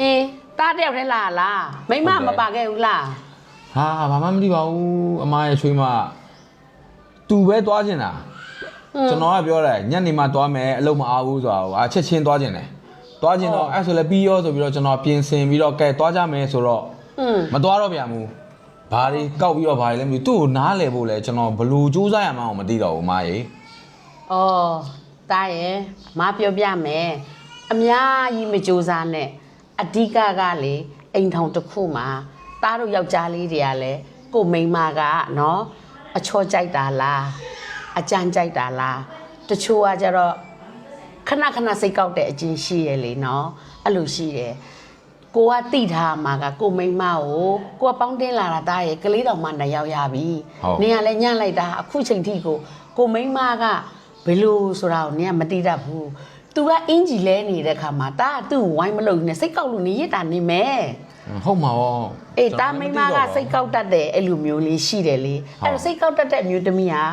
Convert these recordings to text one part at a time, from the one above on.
အင်းတားတယောက်တည်းလာလားမိမမပါခဲ့ဘူးလားဟာဘာမှမသိပါဘူးအမရဲ့ချွေးမသူပဲသွားကျင်တာကျွန်တော်ကပြောတယ်ညနေမှသွားမယ်အလုပ်မအားဘူးဆိုတာအာချက်ချင်းသွားကျင်တယ်သွားကျင်တော့အဲ့ဆိုလည်းပြီးရောဆိုပြီးတော့ကျွန်တော်ပြင်ဆင်ပြီးတော့ကဲသွားကြမယ်ဆိုတော့อืมမသွားတော့ပြန်ဘူးဘာတွေကောက်ပြီးတော့ဘာတွေလဲမသိဘူးသူ့ကိုနားလဲဖို့လဲကျွန်တော်ဘလို့စူးစမ်းရမှန်းကိုမသိတော့ဘူးအမရေဩတားရဲ့မပြောပြမယ်အများကြီးမကြိုးစားနဲ့ အဓိကကလေအိမ်ထောင်တစ်ခုမှာတားတို့ယောက်ျားလေးတွေကလည်းကိုမိန်းမကနော်အချောကြိုက်တာလားအကြမ်းကြိုက်တာလားတချို့ကကြတော့ခဏခဏစိတ်ကောက်တဲ့အချင်းရှိရလေနော်အဲ့လိုရှိတယ်ကိုကတိထားမှာကကိုမိန်းမကိုကိုကပေါင်းတင်းလာတာတားရဲ့ကလေးတော်မှနှစ်ယောက်ရပြီနင်ကလည်းညံ့လိုက်တာအခုချိန်ထိကိုကိုမိန်းမကဘယ်လိုဆိုတာကိုနင်ကမတိတတ်ဘူး तू ကအင်ဂျီလဲနေတဲ့ခါမှာတားကသူ့ကိုဝိုင်းမလုပ်နဲ့စိတ်ကောက်လို့နေရတာနေမယ်ဟုတ်မှာရောအေးတားမိန်းမကစိတ်ကောက်တတ်တယ်အဲ့လိုမျိုးလေးရှိတယ်လေအဲ့တော့စိတ်ကောက်တတ်တဲ့အမျိုးသမီးဟာ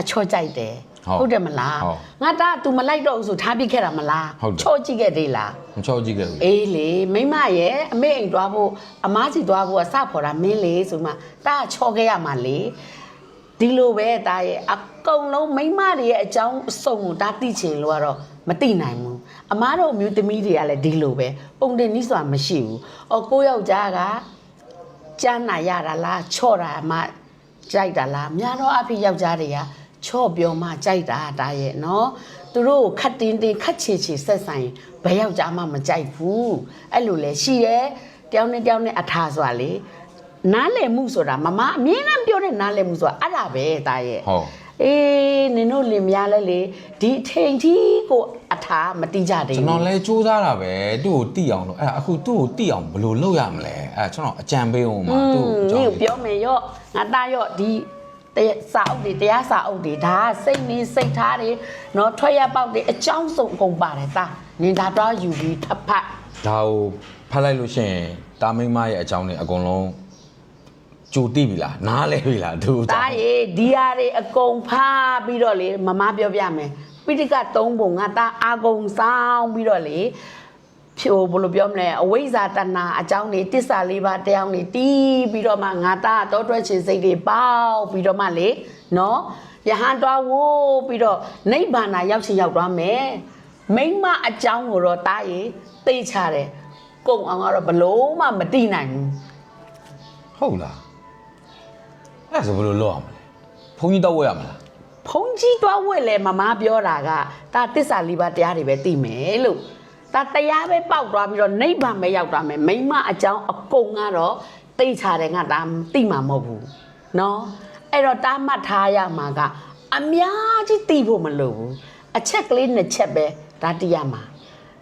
အချော့ကြိုက်တယ်ဟုတ်တယ်မလားငါတား तू မလိုက်တော့ဘူးဆိုထားပြစ်ခဲ့တာမလားချော့ကြည့်ခဲ့သေးလားမချောကြည့်ခဲ့ဘူးအေးလေမိမရဲ့အမေအိမ်သွားဖို့အမားစီသွားဖို့အစဖော်တာမင်းလေဆိုမှတားချောခဲ့ရမှာလေ ဒီလိုပဲတားရဲ့အကုန်လုံးမိမတွေရဲ့အကြောင်းအစုံကိုတားသိချင်လို့ကတော့မသိနိုင်ဘူးအမားတို့အမျိုးသမီးတွေကလည်းဒီလိုပဲပုံတင်နီးစွာမရှိဘူးအော်ကိုယောက်ျားကကျန်းနာရတာလားချော့တာမှကြိုက်တာလားများတော့အဖေယောက်ျားတွေကချော့ပြောမှကြိုက်တာတားရဲ့နော်သူတို့ကိုခတ်တင်းတင်းခတ်ချေချေဆက်ဆိုင်ဘယ်ယောက်ျားမှမကြိုက်ဘူးအဲ့လိုလဲရှိတယ်တယောက်နဲ့တယောက်နဲ့အထာဆိုတာလေ နားလည်မှုဆိုတာမမအမြင်နဲ့ပြောတဲ့နားလည်မှုဆိုတာအဲ့ဒါပဲတားရဲ့ဟုတ်အေးနင်တို့လင်မယားလဲလေဒီအထိန်ကြီးကိုအထာမတိကြသေးကျွန်ဘူးတော်လဲစူးစမ်းတာပဲသူ့ကိုတိအောင်လို့အဲ့ဒါအခုသူ့ကိုတိအောင်ဘယ်လိုလုပ်ရမလဲအဲ့ဒါကျွန်တော်အကြံပေးအောင်ပါသူ့ကိုနကျွန်င်တော်ကိုပြောမယ်ရော့ငါသားရော့ဒီတရားစာအုပ်တွေတရားစာအုပ်တွေဒါကစိတ်နေစိတ်ထားတွေနော်ထွက်ရပေါက်တွေအကြောင်းစုံအကုန်ပါတယ်သားနင်ဒါတော့ယူပြီးထပ်ဖတ်ဒါကိုဖတ်လိုက်လို့ရှိရင်တာမိန်းမရဲ့အကြောင်းတွေအကုန်လုံး ကြိုတိပြီလားနားလဲပြီလားသူ့အကြောသားင်းရေဒီဟာတွေအကုန်ဖားပြီးတော့လေမမပြောပြမယ်ပိဋကသုံးပုံငါသားအာကုံဆောင်ပြီးတော့လေဖြိုဘယ်လိုပြောမလဲအဝိဇ္ဇာတဏအကြောင်းတွေတစ္ဆာလေးပါးတရားတွေတီးပြီးတော့မှငါသားတောထွက်ခြင်းစိတ်တွေပေါက်ပြီးတော့မှလေနော်ယဟန်တော်ဝိုးပြီးတော့နိဗ္ဗာန်ရောက်ချင်ရောက်သွားမယ်မိမ့်မအကြောင်းကိုတော့တားရေသိချတယ်ကုံအောင်ကတော့ဘလို့မှမတိနိုင်ဘူးဟုတ်လား အဲ့ဒါဆိုဘယ်လိုလုပ်ရမလဲဘုန်းကြီးတော့ဝဲရမလား ဖုန်ကြီးသွားဝက်လဲမမပြောတာကဒါတစ္ဆာလေးပါးတရားတွေပဲသိမယ်လို့ဒါတရားပဲပေါက်သွားပြီးတော့နိဗ္ဗာန်ပဲရောက်သွားမယ်မိမအကြောင်းအကုန်ကတော့သိချတယ်ငါဒါသိမှာမဟုတ်ဘူးเนาะအဲ့တော့တားမှတ်ထားရမှာကအများကြီးသိဖို့မလိုဘူးအချက်ကလေးနှစ်ချက်ပဲဒါသိရမှာ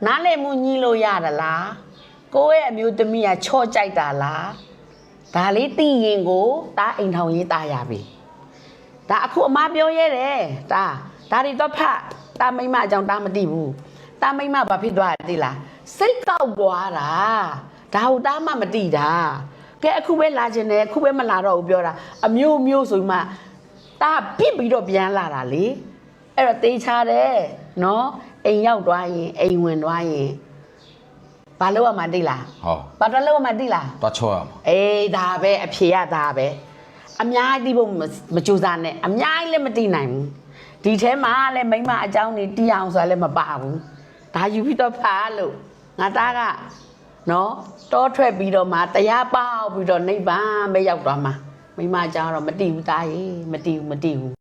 နားလည်မှုညီးလို့ရတာလားကိုယ့်ရဲ့အမျိုးသမီးကချော့ကြိုက်တာလား ဒါလေးသိရင်ကိုတားအိမ်ထောင်ရေးတားရပြီဒါအခုအမပြောရဲတယ်ဒါဒါတွေတော့ဖတ်တာမိမအကြောင်းတာမသိဘူးတာမိမဘာဖြစ်သွားလဲသိလားစိတ်ကောက်သွားတာဒါဟုတ်တာမှမသိတာကဲအခုပဲလာခြင်းတယ်အခုပဲမလာတော့ဘူးပြောတာအမျိုးမျိုးဆိုမှတာပြစ်ပြီးတော့ပြန်လာတာလေအဲ့တော့တေးချတယ်နော်အိမ်ရောက်သွားရင်အိမ်ဝင်သွားရင် ဘာလို့ရမှာသိလားဟောဘာတော့လို့ရမှာသိလားသွားချောရမှာအေးဒါပဲအဖြေရဒါပဲအများကြီးဖို့မမကြိုးစားနဲ့အများကြီးလည်းမသိနိုင်ဘူးဒီထဲမှာလည်းမိမအကြောင်းနေတီးအောင်ဆိုတာလည်းမပါဘူးဒါယူပြီးတော့ဖားလို့ငါသားကနော်တောထွက်ပြီးတော့မှတရားပေါက်ပြီးတော့နိဗ္ဗာန်ပဲရောက်သွားမှာမိမအကြောင်းကတော့မသိဘူးသားရေမသိဘူးမသိဘူး